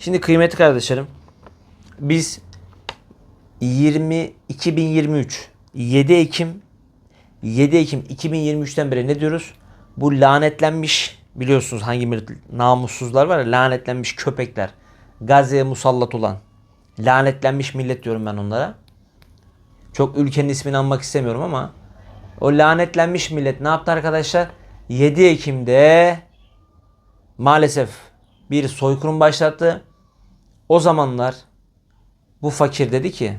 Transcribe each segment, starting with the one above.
Şimdi kıymetli kardeşlerim biz 20 2023 7 Ekim 7 Ekim 2023'ten beri ne diyoruz? Bu lanetlenmiş biliyorsunuz hangi namussuzlar var ya lanetlenmiş köpekler. Gazze'ye musallat olan lanetlenmiş millet diyorum ben onlara. Çok ülkenin ismini anmak istemiyorum ama o lanetlenmiş millet ne yaptı arkadaşlar? 7 Ekim'de maalesef bir soykırım başlattı. O zamanlar bu fakir dedi ki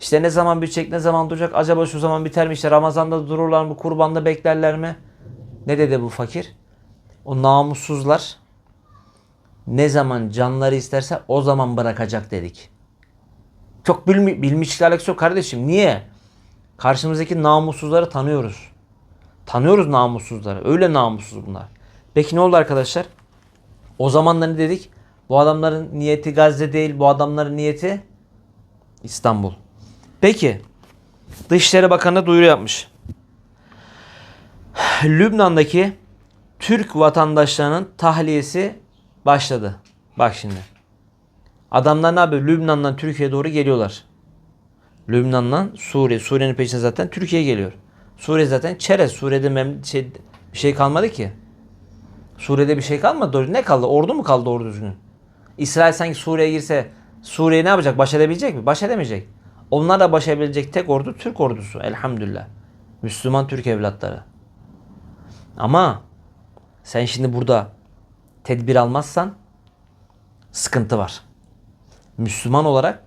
işte ne zaman bitecek ne zaman duracak acaba şu zaman biter mi işte Ramazan'da dururlar mı kurbanda beklerler mi? Ne dedi bu fakir? O namussuzlar ne zaman canları isterse o zaman bırakacak dedik. Çok bilmi, bilmişlikle alakası yok kardeşim. Niye? Karşımızdaki namussuzları tanıyoruz. Tanıyoruz namussuzları. Öyle namussuz bunlar. Peki ne oldu arkadaşlar? O zaman da ne dedik? Bu adamların niyeti Gazze değil. Bu adamların niyeti İstanbul. Peki. Dışişleri Bakanı duyuru yapmış. Lübnan'daki Türk vatandaşlarının tahliyesi başladı. Bak şimdi. Adamlar ne yapıyor? Lübnan'dan Türkiye'ye doğru geliyorlar. Lübnan'dan Suriye. Suriye'nin peşinde zaten Türkiye geliyor. Suriye zaten çerez. Suriye'de mem- şey, bir şey kalmadı ki. Suriye'de bir şey kalmadı. Ne kaldı? Ordu mu kaldı doğru düzgün? İsrail sanki Suriye'ye girse Suriye ne yapacak? Baş edebilecek mi? Baş edemeyecek. Onlar da baş edebilecek tek ordu Türk ordusu. Elhamdülillah. Müslüman Türk evlatları. Ama sen şimdi burada tedbir almazsan sıkıntı var. Müslüman olarak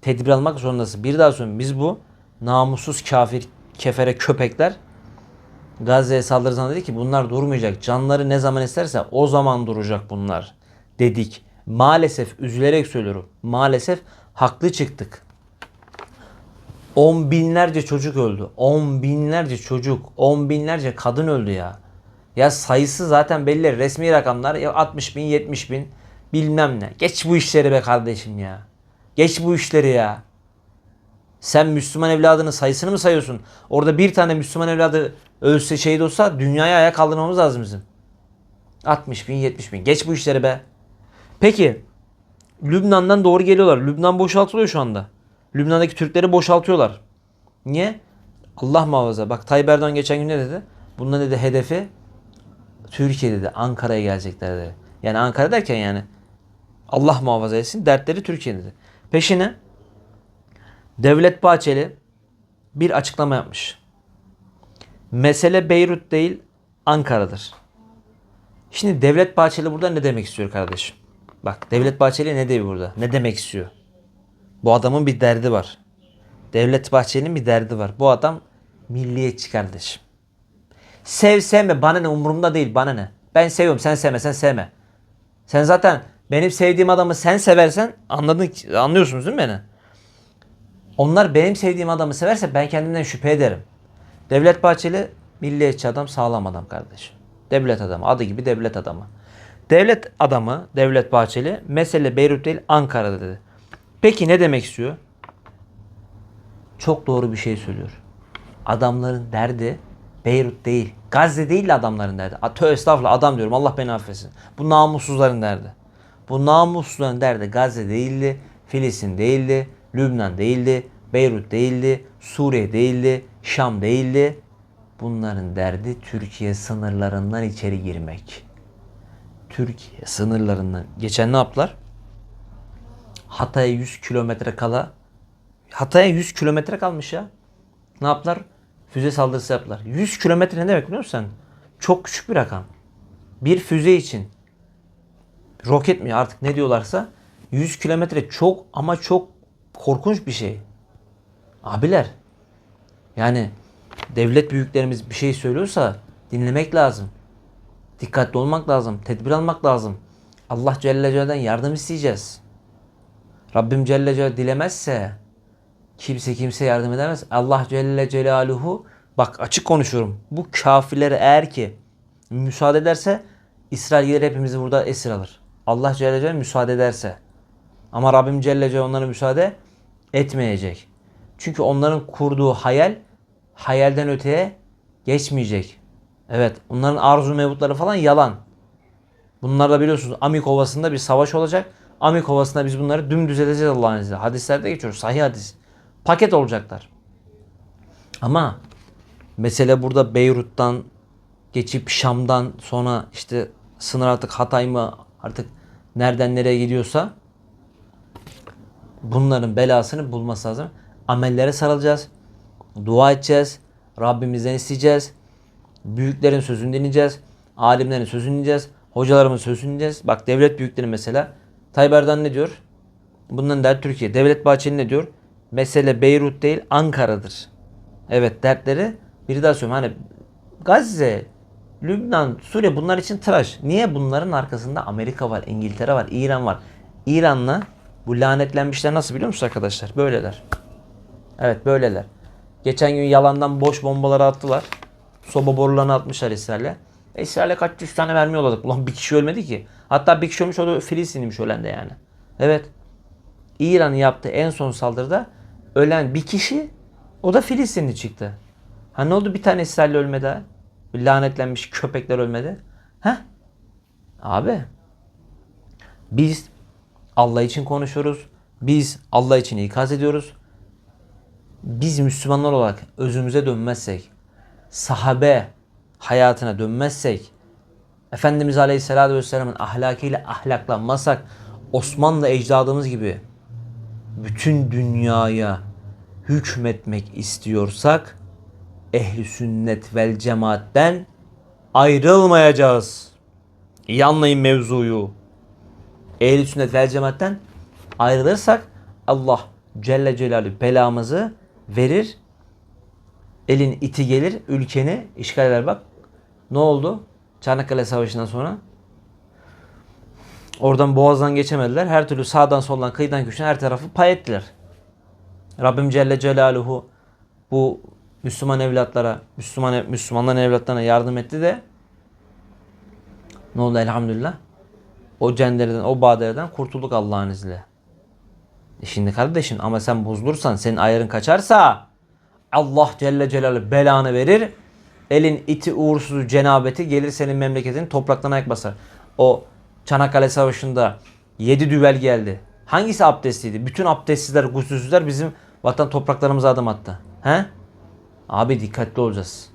tedbir almak zorundasın. Bir daha söyleyeyim. Biz bu namussuz kafir, kefere köpekler Gazze'ye saldırı zaman dedi ki bunlar durmayacak. Canları ne zaman isterse o zaman duracak bunlar dedik. Maalesef üzülerek söylüyorum. Maalesef haklı çıktık. On binlerce çocuk öldü. On binlerce çocuk. On binlerce kadın öldü ya. Ya sayısı zaten belli. Resmi rakamlar ya 60 bin 70 bin bilmem ne. Geç bu işleri be kardeşim ya. Geç bu işleri ya. Sen Müslüman evladının sayısını mı sayıyorsun? Orada bir tane Müslüman evladı ölse şehit olsa dünyaya ayağa kaldırmamız lazım bizim. 60 bin 70 bin. Geç bu işleri be. Peki Lübnan'dan doğru geliyorlar. Lübnan boşaltılıyor şu anda. Lübnan'daki Türkleri boşaltıyorlar. Niye? Allah muhafaza. Bak Tayyip Erdoğan geçen gün ne dedi? Bunların dedi hedefi Türkiye dedi. Ankara'ya gelecekler dedi. Yani Ankara derken yani Allah muhafaza etsin dertleri Türkiye dedi. Peşine Devlet Bahçeli bir açıklama yapmış. Mesele Beyrut değil Ankara'dır. Şimdi Devlet Bahçeli burada ne demek istiyor kardeşim? Bak Devlet Bahçeli ne diyor burada? Ne demek istiyor? Bu adamın bir derdi var. Devlet Bahçeli'nin bir derdi var. Bu adam milliyetçi kardeşim. Sev sevme bana ne umurumda değil bana ne. Ben seviyorum sen sevmesen sevme. Sen zaten benim sevdiğim adamı sen seversen anladın anlıyorsunuz değil mi beni? Onlar benim sevdiğim adamı severse ben kendimden şüphe ederim. Devlet Bahçeli milliyetçi adam, sağlam adam kardeşim. Devlet adamı, adı gibi devlet adamı. Devlet adamı, Devlet Bahçeli, mesele Beyrut değil Ankara'da dedi. Peki ne demek istiyor? Çok doğru bir şey söylüyor. Adamların derdi Beyrut değil. Gazze değil de adamların derdi. Tövbe estağfurullah adam diyorum Allah beni affetsin. Bu namussuzların derdi. Bu namussuzların derdi Gazze değildi, Filistin değildi, Lübnan değildi, Beyrut değildi, Suriye değildi, Şam değildi. Bunların derdi Türkiye sınırlarından içeri girmek. Türkiye sınırlarından. Geçen ne yaptılar? Hatay'a 100 kilometre kala Hatay'a 100 kilometre kalmış ya. Ne yaptılar? Füze saldırısı yaptılar. 100 kilometre ne demek biliyor musun? Çok küçük bir rakam. Bir füze için roket mi artık ne diyorlarsa 100 kilometre çok ama çok korkunç bir şey. Abiler yani devlet büyüklerimiz bir şey söylüyorsa dinlemek lazım. Dikkatli olmak lazım. Tedbir almak lazım. Allah Celle Celal'den yardım isteyeceğiz. Rabbim Celle Celal dilemezse kimse kimse yardım edemez. Allah Celle Celaluhu bak açık konuşuyorum. Bu kafirlere eğer ki müsaade ederse İsrail gelir hepimizi burada esir alır. Allah Celle Celal müsaade ederse. Ama Rabbim Celle Celal onlara müsaade etmeyecek. Çünkü onların kurduğu hayal hayalden öteye geçmeyecek. Evet onların arzu mevutları falan yalan. Bunlarla biliyorsunuz Amik Ovası'nda bir savaş olacak. Amik Ovası'nda biz bunları dümdüz edeceğiz Allah'ın izniyle. Hadislerde geçiyor. Sahih hadis. Paket olacaklar. Ama mesele burada Beyrut'tan geçip Şam'dan sonra işte sınır artık Hatay mı artık nereden nereye gidiyorsa bunların belasını bulması lazım. Amellere sarılacağız. Dua edeceğiz. Rabbimizden isteyeceğiz. Büyüklerin sözünü dinleyeceğiz. Alimlerin sözünü dinleyeceğiz. Hocalarımızın sözünü dinleyeceğiz. Bak devlet büyükleri mesela. Tayyip Erdoğan ne diyor? Bundan der Türkiye. Devlet Bahçeli ne diyor? Mesele Beyrut değil Ankara'dır. Evet dertleri bir daha söylüyorum. Hani Gazze, Lübnan, Suriye bunlar için tıraş. Niye? Bunların arkasında Amerika var, İngiltere var, İran var. İran'la bu lanetlenmişler nasıl biliyor musunuz arkadaşlar? Böyleler. Evet böyleler. Geçen gün yalandan boş bombaları attılar. Soba borularını atmışlar İsrail'e. E, İsrail'e kaç yüz tane mermi yolladık. Ulan bir kişi ölmedi ki. Hatta bir kişi ölmüş o da Filistin'miş ölen de yani. Evet. İran'ın yaptığı en son saldırıda ölen bir kişi o da Filistinli çıktı. Ha ne oldu bir tane İsrail ölmedi lanetlenmiş köpekler ölmedi. Ha? Abi biz Allah için konuşuyoruz. Biz Allah için ikaz ediyoruz. Biz Müslümanlar olarak özümüze dönmezsek, sahabe hayatına dönmezsek, Efendimiz Aleyhisselatü Vesselam'ın ahlakıyla ahlaklanmazsak, Osmanlı ecdadımız gibi bütün dünyaya hükmetmek istiyorsak, ehli sünnet vel cemaatten ayrılmayacağız. İyi anlayın mevzuyu. Ehli sünnet vel cemaatten ayrılırsak Allah Celle Celaluhu belamızı verir. Elin iti gelir, ülkeni işgal eder. Bak ne oldu? Çanakkale Savaşı'ndan sonra oradan boğazdan geçemediler. Her türlü sağdan soldan kıyıdan köşeden her tarafı pay ettiler. Rabbim Celle Celaluhu bu Müslüman evlatlara, Müslüman Müslümanların evlatlarına yardım etti de ne oldu elhamdülillah? O cendereden, o badereden kurtulduk Allah'ın izniyle. E Şimdi kardeşim ama sen bozulursan, senin ayarın kaçarsa Allah Celle Celaluhu belanı verir. Elin iti uğursuzu cenabeti gelir senin memleketin topraktan ayak basar. O Çanakkale Savaşı'nda 7 düvel geldi. Hangisi abdestliydi? Bütün abdestsizler, gusülsüzler bizim vatan topraklarımıza adım attı. He? Abi dikkatli olacağız.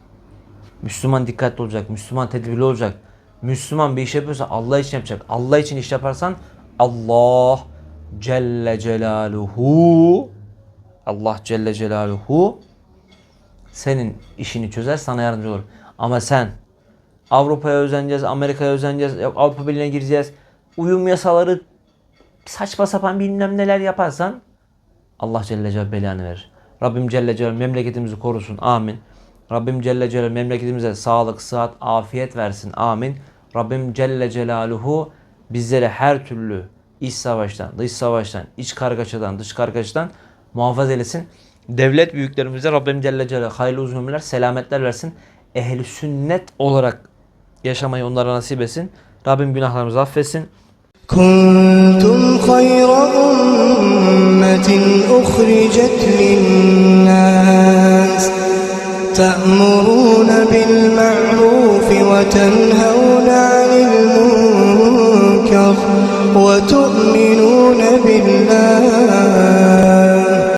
Müslüman dikkatli olacak. Müslüman tedbirli olacak. Müslüman bir iş yapıyorsa Allah için yapacak. Allah için iş yaparsan Allah Celle Celaluhu Allah Celle Celaluhu senin işini çözer sana yardımcı olur. Ama sen Avrupa'ya özeneceğiz, Amerika'ya özeneceğiz, Avrupa Birliği'ne gireceğiz. Uyum yasaları saçma sapan bilmem neler yaparsan Allah Celle Celaluhu belanı verir. Rabbim Celle Celaluhu memleketimizi korusun. Amin. Rabbim Celle Celaluhu memleketimize sağlık, sıhhat, afiyet versin. Amin. Rabbim Celle Celaluhu bizlere her türlü iç savaştan, dış savaştan, iç kargaşadan, dış kargaşadan muhafaza eylesin Devlet büyüklerimize Rabbim Celle Celaluhu hayırlı uzun ömürler, selametler versin. Ehli sünnet olarak yaşamayı onlara nasip etsin. Rabbim günahlarımızı affetsin. كنتم خير أمة أخرجت للناس تأمرون بالمعروف وتنهون عن المنكر وتؤمنون بالله